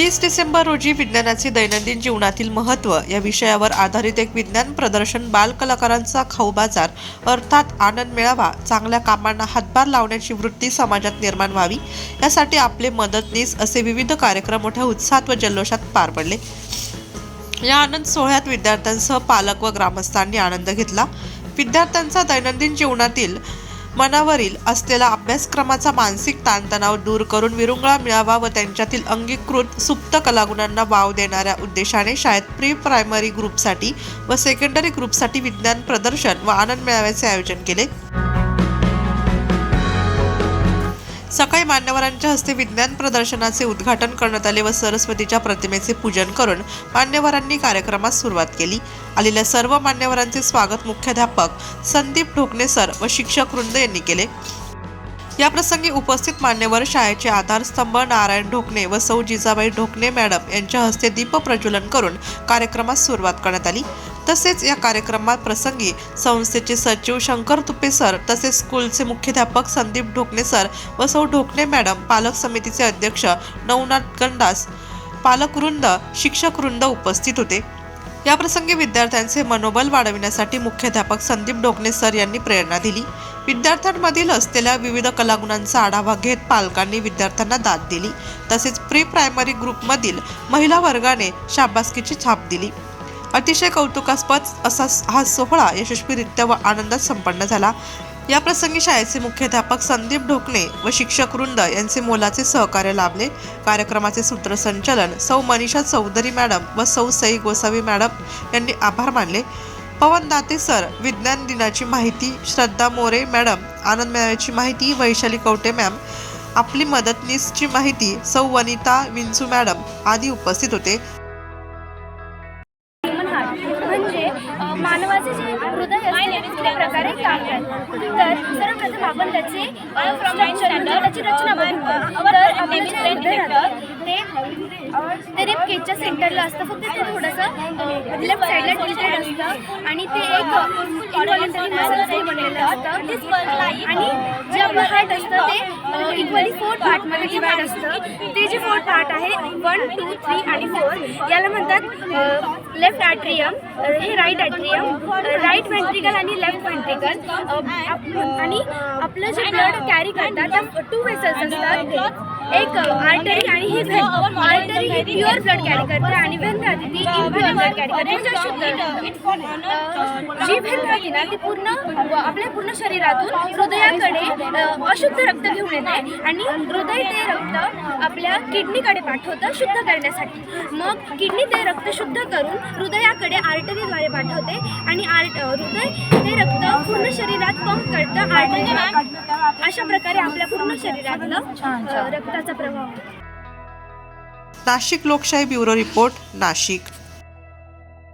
तीस डिसेंबर रोजी विज्ञानाचे दैनंदिन जीवनातील महत्त्व या विषयावर आधारित एक विज्ञान प्रदर्शन बालकलाकारांचा खाऊ बाजार अर्थात आनंद मिळावा चांगल्या कामांना हातभार लावण्याची वृत्ती समाजात निर्माण व्हावी यासाठी आपले मदतनीस असे विविध कार्यक्रम मोठ्या उत्साहात व जल्लोषात पार पडले. या आनंद सोहळ्यात विद्यार्थ्यांसह पालक व ग्रामस्थांनी आनंद घेतला. विद्यार्थ्यांचा दैनंदिन जीवनातील मनावरील असलेला अभ्यासक्रमाचा मानसिक ताणतणाव दूर करून विरुंगळा मिळावा व त्यांच्यातील अंगीकृत सुप्त कलागुणांना वाव देणाऱ्या उद्देशाने शाळेत प्री प्रायमरी ग्रुपसाठी व सेकंडरी ग्रुपसाठी विज्ञान प्रदर्शन व आनंद मेळाव्याचे आयोजन केले. सकाळी मान्यवरांच्या हस्ते विज्ञान प्रदर्शनाचे उद्घाटन करण्यात आले व सरस्वतीच्या प्रतिमेचे पूजन करून मान्यवरांनी कार्यक्रमास सुरुवात केली. आलेल्या सर्व मान्यवरांचे स्वागत मुख्याध्यापक संदीप ढोकणे सर व शिक्षक वृंद यांनी केले. याप्रसंगी उपस्थित मान्यवर शाळेचे आधारस्तंभ नारायण ढोकणे व सौ जिजाबाई ढोकणे मॅडम यांच्या हस्ते दीप प्रज्वलन करून कार्यक्रमास सुरुवात करण्यात आली. तसेच या कार्यक्रमात प्रसंगी संस्थेचे सचिव शंकर तुपे सर तसेच स्कूलचे मुख्याध्यापक संदीप ढोकणे सर व सौ ढोकणे मॅडम पालक समितीचे अध्यक्ष नवनाथ गंडास पालकवृंद शिक्षकवृंद उपस्थित होते. याप्रसंगी विद्यार्थ्यांचे मनोबल वाढविण्यासाठी मुख्याध्यापक संदीप डोकणे सर यांनी प्रेरणा दिली. विद्यार्थ्यांमधील असलेल्या विविध कलागुणांचा आढावा घेत पालकांनी विद्यार्थ्यांना दाद दिली. तसेच प्री प्रायमरी ग्रुपमधील महिला वर्गाने शाबासकीची छाप दिली. अतिशय कौतुकास्पद असा हा सोहळा यशस्वीरित्या व आनंदात संपन्न झाला. याप्रसंगी शाळेचे मुख्याध्यापक संदीप ढोकणे व शिक्षक वृंद यांचे मोलाचे सहकार्य लाभले. कार्यक्रमाचे सूत्रसंचालन सौ मनीषा चौधरी मॅडम व सौ सई गोसावी मॅडम यांनी आभार मानले. पवन दाते सर विज्ञान दिनाची माहिती श्रद्धा मोरे मॅडम आनंद मेळाव्याची माहिती वैशाली कवटे मॅम आपली मदतनीसची माहिती सौ वनिता विंचू मॅडम आदी उपस्थित होते. म्हणजे, मानवाचे जे हृदय असते ते प्रकारे काम करतात. प्रथम आपण त्याचे स्ट्रक्चर म्हणजे त्याची रचना बघू तर आपलं जे ते ते रेपकेजच्या सेंटरला असतं. फक्त ते थोडंसं लेफ्ट साईडला टिल्टेड असतं. आणि ते एक इन्व्हॉल्युंटरी मसल्सने बनलेलं असतं. आणि जे आपलं हार्ट असतं ते इक्वली फोर पार्टमध्ये डिवाइड असतं ते जे फोर पार्ट आहे वन टू थ्री आणि फोर याला म्हणतात लेफ्ट ॲट्रियम हे राईट ॲट्रियम राईट व्हेंट्रिकल आणि लेफ्ट व्हेंट्रिकल आणि आपलं जे ब्लड कॅरी करतात त्या टू वेसल्स असतात. एक आर्टरी आणि ही आर्टरी ही प्युअर ब्लड कॅरी करते आणि व्हेन राहते ती इम्प्युअर ब्लड कॅरी करते. म्हणजे अं, जी व्हेन राहते ना ती पूर्ण आपल्या पूर्ण शरीरातून हृदयाकडे अशुद्ध रक्त घेऊन येते आणि हृदय ते रक्त आपल्या किडनीकडे पाठवतं शुद्ध करण्यासाठी. मग किडनी ते रक्त शुद्ध करून हृदयाकडे आर्टरीद्वारे पाठवते आणि आर्ट हृदय ते रक्त पूर्ण शरीरात पंप करतं. आर्टरी अशा प्रकारे आपल्या पूर्ण शरीरातलं रक्ताचा प्रभाव. नाशिक लोकशाही ब्युरो रिपोर्ट नाशिक